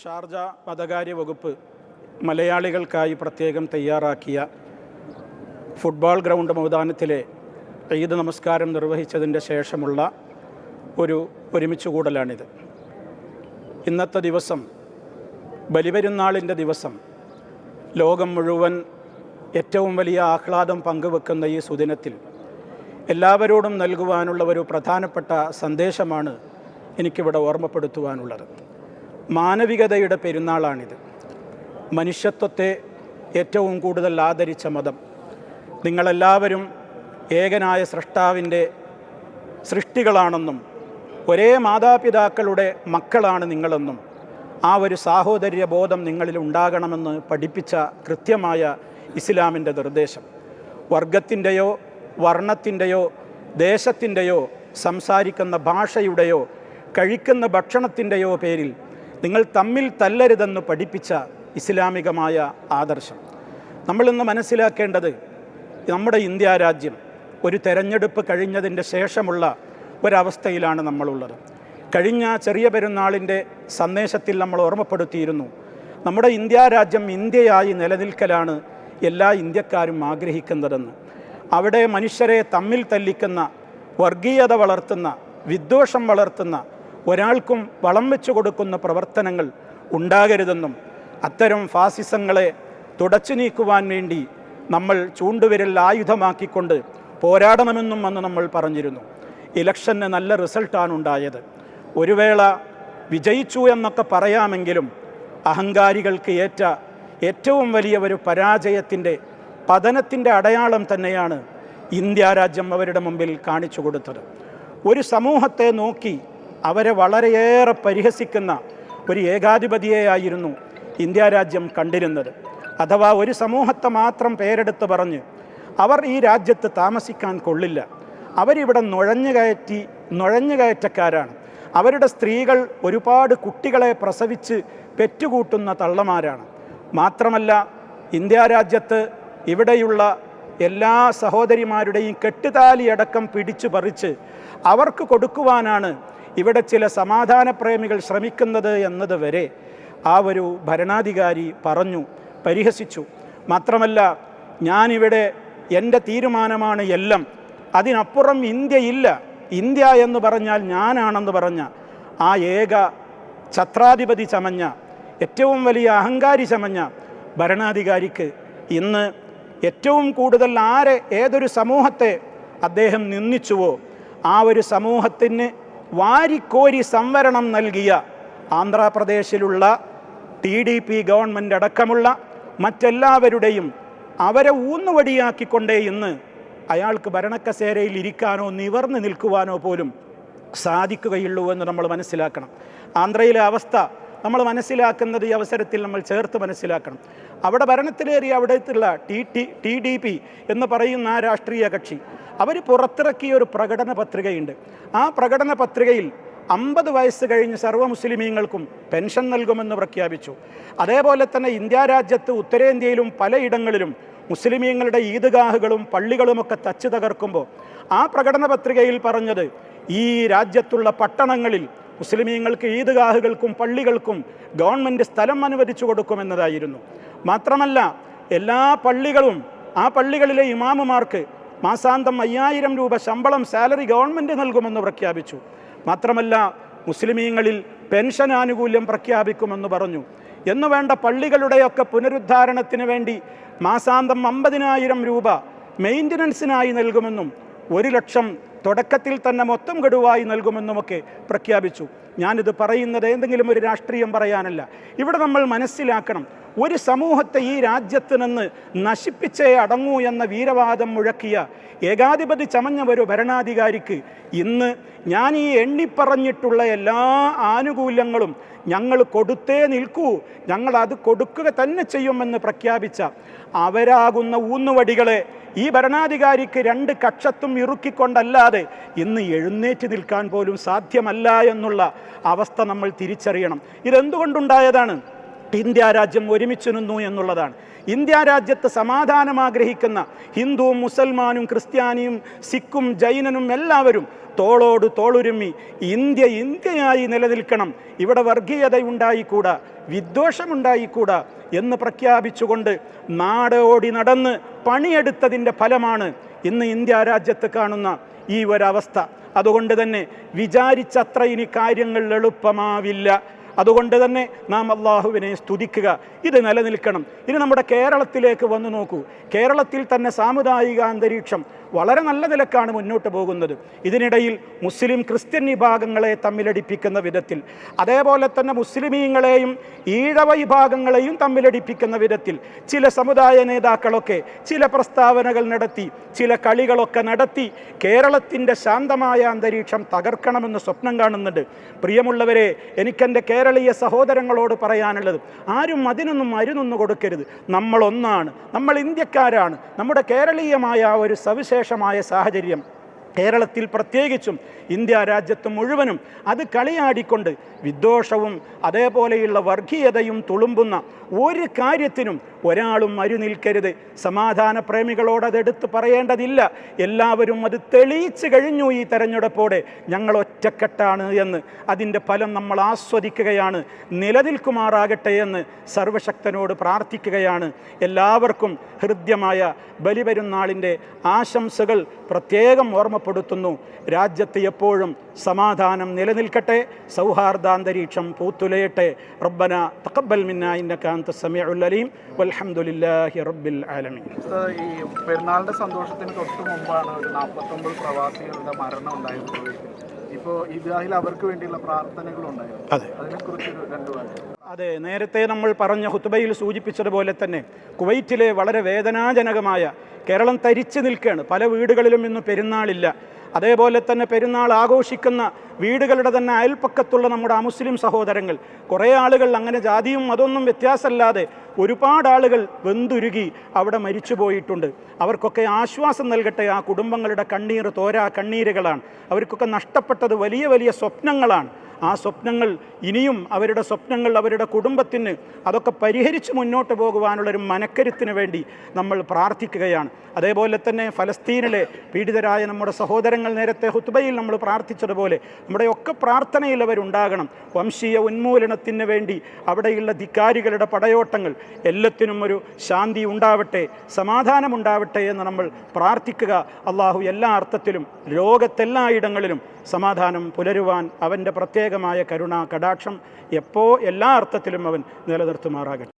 Sharjah പദകാര്യ വകുപ്പ് മലയാളികൾക്കായി പ്രത്യേകം തയ്യാറാക്കിയ ഫുട്ബോൾ ഗ്രൗണ്ട് മൈതാനത്തിലെ ഈദ് നമസ്കാരം നിർവഹിച്ചതിന്റെ ശേഷമുള്ള ഒരു ഒരുമിച്ച് കൂടലാണിത്. ഇന്നത്തെ ദിവസം ബലിപെരുന്നാളിന്റെ ദിവസം ലോകം മുഴുവൻ ഏറ്റവും വലിയ ആഹ്ലാദം പങ്കുവെക്കുന്ന ഈ സുദിനത്തിൽ എല്ലാവരോടും നൽകുവാനുള്ള ഒരു പ്രധാനപ്പെട്ട സന്ദേശമാണ് എനിക്കിവിടെ ഓർമ്മപ്പെടുത്തുവാനുള്ളത്. മാനവികതയുടെ പെരുന്നാളാണിത്. മനുഷ്യത്വത്തെ ഏറ്റവും കൂടുതൽ ആദരിച്ച മതം. നിങ്ങളെല്ലാവരും ഏകനായ സൃഷ്ടാവിന്റെ സൃഷ്ടികളാണെന്നും ഒരേ മാതാപിതാക്കളുടെ മക്കളാണ് നിങ്ങളെന്നും ആ ഒരു സാഹോദര്യ ബോധം നിങ്ങളിൽ ഉണ്ടാകണമെന്ന് പഠിപ്പിച്ച കൃത്യമായ ഇസ്ലാമിന്റെ നിർദ്ദേശം. വർഗത്തിന്റെയോ വർണത്തിന്റെയോ ദേശത്തിന്റെയോ സംസാരിക്കുന്ന ഭാഷയുടെയോ കഴിക്കുന്ന ഭക്ഷണത്തിന്റെയോ പേരിൽ നിങ്ങൾ തമ്മിൽ തല്ലരുതെന്ന് പഠിപ്പിച്ച ഇസ്ലാമികമായ ആദർശം. നമ്മളിന്ന് മനസ്സിലാക്കേണ്ടത് നമ്മുടെ ഇന്ത്യ രാജ്യം ഒരു തെരഞ്ഞെടുപ്പ് കഴിഞ്ഞതിന്റെ ശേഷമുള്ള ഒരവസ്ഥയിലാണ് നമ്മളുള്ളത്. കഴിഞ്ഞ ചെറിയ പെരുന്നാളിന്റെ സന്ദേശത്തിൽ നമ്മൾ ഓർമ്മപ്പെടുത്തിയിരുന്നു. നമ്മുടെ ഇന്ത്യ രാജ്യം ഇന്ത്യയായി നിലനിൽക്കലാണ് എല്ലാ ഇന്ത്യക്കാരും ആഗ്രഹിക്കുന്നതെന്ന്. അവിടെ മനുഷ്യരെ തമ്മിൽ തല്ലിക്കുന്ന വർഗീയത വളർത്തുന്ന വിദ്വേഷം വളർത്തുന്ന ഒരാൾക്കും വളം വെച്ചു കൊടുക്കുന്ന പ്രവർത്തനങ്ങൾ ഉണ്ടാകരുതെന്നും അത്തരം ഫാസിസങ്ങളെ തുടച്ചു നീക്കുവാൻ വേണ്ടി നമ്മൾ ചൂണ്ടുവിരൽ ആയുധമാക്കിക്കൊണ്ട് പോരാടണമെന്നും അന്ന് നമ്മൾ പറഞ്ഞിരുന്നു. ഇലക്ഷന് നല്ല റിസൾട്ടാണ് ഉണ്ടായത്. ഒരു വേള വിജയിച്ചു എന്നൊക്കെ പറയാമെങ്കിലും അഹങ്കാരികൾക്ക് ഏറ്റ ഏറ്റവും വലിയ ഒരു പരാജയത്തിന്റെ പതനത്തിന്റെ അടയാളം തന്നെയാണ് ഇന്ത്യ രാജ്യം അവരുടെ മുമ്പിൽ കാണിച്ചു കൊടുത്തത്. ഒരു സമൂഹത്തെ നോക്കി അവരെ വളരെയേറെ പരിഹസിക്കുന്ന ഒരു ഏകാധിപതിയെയായിരുന്നു ഇന്ത്യ രാജ്യം കണ്ടിരുന്നത്. അഥവാ ഒരു സമൂഹത്തെ മാത്രം പേരെടുത്ത് പറഞ്ഞ് അവർ ഈ രാജ്യത്ത് താമസിക്കാൻ കൊള്ളില്ല. അവരിവിടെ നുഴഞ്ഞു കയറ്റി നുഴഞ്ഞു കയറ്റക്കാരാണ്. അവരുടെ സ്ത്രീകൾ ഒരുപാട് കുട്ടികളെ പ്രസവിച്ച് പെറ്റുകൂട്ടുന്ന തള്ളമാരാണ്. മാത്രമല്ല ഇന്ത്യ രാജ്യത്ത് ഇവിടെയുള്ള എല്ലാ സഹോദരിമാരുടെയും കെട്ടുതാലിയടക്കം പിടിച്ചു പറിച്ച് അവർക്ക് കൊടുക്കുവാനാണ് ഇവിടെ ചില സമാധാന പ്രേമികൾ ശ്രമിക്കുന്നത് എന്നത് വരെ ആ ഒരു ഭരണാധികാരി പറഞ്ഞു പരിഹസിച്ചു. മാത്രമല്ല ഞാനിവിടെ എന്റെ തീരുമാനമാണ് എല്ലാം. അതിനപ്പുറം ഇന്ത്യയില്ല. ഇന്ത്യ എന്ന് പറഞ്ഞാൽ ഞാനാണെന്ന് പറഞ്ഞ ആ ഏക ഛത്രാധിപതി ചമഞ്ഞ ഏറ്റവും വലിയ അഹങ്കാരി ചമഞ്ഞ ഭരണാധികാരിക്ക് ഇന്ന് ഏറ്റവും കൂടുതൽ ആരെ ഏതൊരു സമൂഹത്തെ അദ്ദേഹം നിന്ദിച്ചുവോ ആ ഒരു സമൂഹത്തിന് വാരിക്കോരി സംവരണം നൽകിയ ആന്ധ്രാപ്രദേശിലുള്ള ടി ഡി പി ഗവൺമെന്റ് അടക്കമുള്ള മറ്റെല്ലാവരുടെയും അവരെ ഊന്നുവടിയാക്കിക്കൊണ്ടേ ഇന്ന് അയാൾക്ക് ഭരണക്കസേരയിൽ ഇരിക്കാനോ നിവർന്നു നിൽക്കുവാനോ പോലും സാധിക്കുകയുള്ളൂ എന്ന് നമ്മൾ മനസ്സിലാക്കണം. ആന്ധ്രയിലെ അവസ്ഥ നമ്മൾ മനസ്സിലാക്കുന്നത് ഈ അവസരത്തിൽ നമ്മൾ ചേർത്ത് മനസ്സിലാക്കണം. അവിടെ ഭരണത്തിലേറിയ അവിടത്തുള്ള T T T D P എന്ന് പറയുന്ന ആ രാഷ്ട്രീയ കക്ഷി അവർ പുറത്തിറക്കിയ ഒരു പ്രകടന പത്രികയുണ്ട്. ആ പ്രകടന പത്രികയിൽ അമ്പത് വയസ്സ് കഴിഞ്ഞ് സർവ മുസ്ലിമീങ്ങൾക്കും പെൻഷൻ നൽകുമെന്ന് പ്രഖ്യാപിച്ചു. അതേപോലെ തന്നെ ഇന്ത്യ രാജ്യത്ത് ഉത്തരേന്ത്യയിലും പലയിടങ്ങളിലും മുസ്ലിമീങ്ങളുടെ ഈദ്ഗാഹുകളും പള്ളികളുമൊക്കെ തച്ചു തകർക്കുമ്പോൾ ആ പ്രകടന പത്രികയിൽ പറഞ്ഞത് ഈ രാജ്യത്തുള്ള പട്ടണങ്ങളിൽ മുസ്ലിമീങ്ങൾക്ക് ഈദ്ഗാഹുകൾക്കും പള്ളികൾക്കും ഗവൺമെന്റ് സ്ഥലം അനുവദിച്ചു കൊടുക്കുമെന്നതായിരുന്നു. മാത്രമല്ല എല്ലാ പള്ളികളും ആ പള്ളികളിലെ ഇമാമുമാർക്ക് മാസാന്തം അയ്യായിരം രൂപ ശമ്പളം സാലറി ഗവൺമെന്റ് നൽകുമെന്ന് പ്രഖ്യാപിച്ചു. മാത്രമല്ല മുസ്ലിമീങ്ങളിൽ പെൻഷൻ ആനുകൂല്യം പ്രഖ്യാപിക്കുമെന്ന് പറഞ്ഞു. എന്നു വേണ്ട പള്ളികളുടെയൊക്കെ പുനരുദ്ധാരണത്തിന് വേണ്ടി മാസാന്തം അമ്പതിനായിരം രൂപ മെയിന്റനൻസിനായി നൽകുമെന്നും ഒരു ലക്ഷം തുടക്കത്തിൽ തന്നെ മൊത്തം ഗഡുവായി നൽകുമെന്നുമൊക്കെ പ്രഖ്യാപിച്ചു. ഞാനിത് പറയുന്നത് എന്തെങ്കിലും ഒരു രാഷ്ട്രീയം പറയാനല്ല. ഇവിടെ നമ്മൾ മനസ്സിലാക്കണം ഒരു സമൂഹത്തെ ഈ രാജ്യത്ത് നിന്ന് നശിപ്പിച്ചേ അടങ്ങൂ എന്ന വീരവാദം മുഴക്കിയ ഏകാധിപതി ചമഞ്ഞ ഒരു ഭരണാധികാരിക്ക് ഇന്ന് ഞാൻ ഈ എണ്ണിപ്പറഞ്ഞിട്ടുള്ള എല്ലാ ആനുകൂല്യങ്ങളും ഞങ്ങൾ കൊടുത്തേ നിൽക്കൂ. ഞങ്ങളത് കൊടുക്കുക തന്നെ ചെയ്യുമെന്ന് പ്രഖ്യാപിച്ച അവരാകുന്ന ഊന്നുവടികളെ ഈ ഭരണാധികാരിക്ക് രണ്ട് കക്ഷത്തും ഇറുക്കിക്കൊണ്ടല്ലാതെ ഇന്ന് എഴുന്നേറ്റ് നിൽക്കാൻ പോലും സാധ്യമല്ല എന്നുള്ള അവസ്ഥ നമ്മൾ തിരിച്ചറിയണം. ഇതെന്തുകൊണ്ടുണ്ടായതാണ്? ഇന്ത്യ രാജ്യം ഒരുമിച്ച് നിന്നു എന്നുള്ളതാണ്. ഇന്ത്യ രാജ്യത്ത് സമാധാനം ആഗ്രഹിക്കുന്ന ഹിന്ദുവും മുസൽമാനും ക്രിസ്ത്യാനിയും സിഖും ജൈനനും എല്ലാവരും തോളോട് തോളുരുമ്മി ഇന്ത്യ ഇന്ത്യയായി നിലനിൽക്കണം. ഇവിടെ വർഗീയത ഉണ്ടായിക്കൂടാ വിദ്വേഷമുണ്ടായിക്കൂടാ എന്ന് പ്രഖ്യാപിച്ചുകൊണ്ട് നാടോടി നടന്ന് പണിയെടുത്തതിന്റെ ഫലമാണ് ഇന്ന് ഇന്ത്യ രാജ്യത്ത് കാണുന്ന ഈ ഒരവസ്ഥ. അതുകൊണ്ട് തന്നെ വിചാരിച്ചത്ര ഇനി കാര്യങ്ങൾ എളുപ്പമാവില്ല. അതുകൊണ്ട് തന്നെ നാം അള്ളാഹുവിനെ സ്തുതിക്കുക. ഇത് നിലനിൽക്കണം. ഇനി നമ്മുടെ കേരളത്തിലേക്ക് വന്നു നോക്കൂ. കേരളത്തിൽ തന്നെ സാമുദായിക അന്തരീക്ഷം വളരെ നല്ല നിലക്കാണ് മുന്നോട്ട് പോകുന്നത്. ഇതിനിടയിൽ മുസ്ലിം ക്രിസ്ത്യൻ വിഭാഗങ്ങളെ തമ്മിലടിപ്പിക്കുന്ന വിധത്തിൽ അതേപോലെ തന്നെ മുസ്ലിമീങ്ങളെയും ഈഴവ വിഭാഗങ്ങളെയും തമ്മിലടിപ്പിക്കുന്ന വിധത്തിൽ ചില സമുദായ നേതാക്കളൊക്കെ ചില പ്രസ്താവനകൾ നടത്തി ചില കളികളൊക്കെ നടത്തി കേരളത്തിന്റെ ശാന്തമായ അന്തരീക്ഷം തകർക്കണമെന്ന് സ്വപ്നം കാണുന്നുണ്ട്. പ്രിയമുള്ളവരെ എനിക്കെന്റെ കേരളീയ സഹോദരങ്ങളോട് പറയാനുള്ളത് ആരും അതിനൊന്നും മരുന്നൊന്നും കൊടുക്കരുത്. നമ്മളൊന്നാണ് നമ്മൾ ഇന്ത്യക്കാരാണ് നമ്മുടെ കേരളീയമായ ഒരു സവിശേഷമായ സാഹചര്യം. കേരളത്തിൽ പ്രത്യേകിച്ചും ഇന്ത്യ രാജ്യത്ത് മുഴുവനും അത് കളിയാടിക്കൊണ്ട് വിദ്വേഷവും അതേപോലെയുള്ള വർഗീയതയും തുളുമ്പുന്ന ഒരു കാര്യത്തിനും ഒരാളും മരുനിൽക്കരുത് സമാധാന പ്രേമികളോട് അതെടുത്ത് പറയേണ്ടതില്ല. എല്ലാവരും അത് തെളിയിച്ചു കഴിഞ്ഞു ഈ തെരഞ്ഞെടുപ്പോടെ ഞങ്ങൾ ഒറ്റക്കെട്ടാണ് എന്ന്. അതിന്റെ ഫലം നമ്മൾ ആസ്വദിക്കുകയാണ്. നിലനിൽക്കുമാറാകട്ടെ എന്ന് സർവശക്തനോട് പ്രാർത്ഥിക്കുകയാണ്. എല്ലാവർക്കും ഹൃദ്യമായ ബലിപെരുന്നാളിന്റെ ആശംസകൾ പ്രത്യേകം ഓർമ്മപ്പെടുത്തുന്നു രാജ്യത്ത് എപ്പോഴും സമാധാനം നിലനിൽക്കട്ടെ സൗഹാർദ്ദാന്തരീക്ഷം പൂത്തുലയട്ടെ. റബ്ബന തക്കബൽ മിന്ന ഇന്നക അൻത സമീഉൽ അലീം. വൽഹംദുലില്ലാഹി റബ്ബിൽ ആലമീൻ. ഈ പെരുന്നാളിന്റെ സന്തോഷത്തിന് തൊട്ട് മുമ്പാണ് ഒരു നാൽപ്പത്തൊമ്പത് പ്രവാസികളുടെ മരണം ഉണ്ടായിരുന്നത് ഇപ്പോൾ ഇപ്പോ ഈദ്ഗാഹിൽ അവർക്ക് വേണ്ടിയുള്ള പ്രാർത്ഥനകളുണ്ടായിരുന്നു. അതെ. അതിനെക്കുറിച്ച് രണ്ടു രണ്ട് വാക്ക്. അതെ നേരത്തെ നമ്മൾ പറഞ്ഞ ഹുത്തുബയിൽ സൂചിപ്പിച്ചതുപോലെ തന്നെ കുവൈറ്റിലെ വളരെ വേദനാജനകമായ കേരളം തരിച്ചു നിൽക്കുകയാണ്. പല വീടുകളിലും ഇന്ന് പെരുന്നാളില്ല. അതേപോലെ തന്നെ പെരുന്നാൾ ആഘോഷിക്കുന്ന വീടുകളുടെ തന്നെ അയൽപ്പക്കത്തുള്ള നമ്മുടെ അമുസ്ലിം സഹോദരങ്ങൾ. കുറേ ആളുകൾ അങ്ങനെ ജാതിയും അതൊന്നും വ്യത്യാസമല്ലാതെ ഒരുപാട് ആളുകൾ വെന്തുരുകി അവിടെ മരിച്ചു പോയിട്ടുണ്ട്. അവർക്കൊക്കെ ആശ്വാസം നൽകട്ടെ ആ കുടുംബങ്ങളുടെ കണ്ണീർ തോരാ കണ്ണീരുകളാണ്. അവർക്കൊക്കെ നഷ്ടപ്പെട്ടത് വലിയ വലിയ സ്വപ്നങ്ങളാണ്. ആ സ്വപ്നങ്ങൾ ഇനിയും അവരുടെ സ്വപ്നങ്ങൾ അവരുടെ കുടുംബത്തിന് അതൊക്കെ പരിഹരിച്ച് മുന്നോട്ട് പോകുവാനുള്ളൊരു മനക്കരുത്തിന് വേണ്ടി നമ്മൾ പ്രാർത്ഥിക്കുകയാണ്. അതേപോലെ തന്നെ ഫലസ്തീനിലെ പീഡിതരായ നമ്മുടെ സഹോദരങ്ങൾ നേരത്തെ ഹുത്ബയിൽ നമ്മൾ പ്രാർത്ഥിച്ചതുപോലെ നമ്മുടെയൊക്കെ പ്രാർത്ഥനയിൽ അവരുണ്ടാകണം. വംശീയ ഉന്മൂലനത്തിന് വേണ്ടി അവിടെയുള്ള ധിക്കാരികളുടെ പടയോട്ടങ്ങൾ എല്ലാത്തിനും ഒരു ശാന്തി ഉണ്ടാവട്ടെ സമാധാനം ഉണ്ടാവട്ടെ എന്ന് നമ്മൾ പ്രാർത്ഥിക്കുക. അള്ളാഹു എല്ലാ അർത്ഥത്തിലും ലോകത്തെല്ലായിടങ്ങളിലും സമാധാനം പുലരുവാൻ അവന്റെ പ്രത്യേകമായ കരുണ കടാക്ഷം എപ്പോൾ എല്ലാ അർത്ഥത്തിലും അവൻ നിലനിർത്തുമാറാകട്ടെ.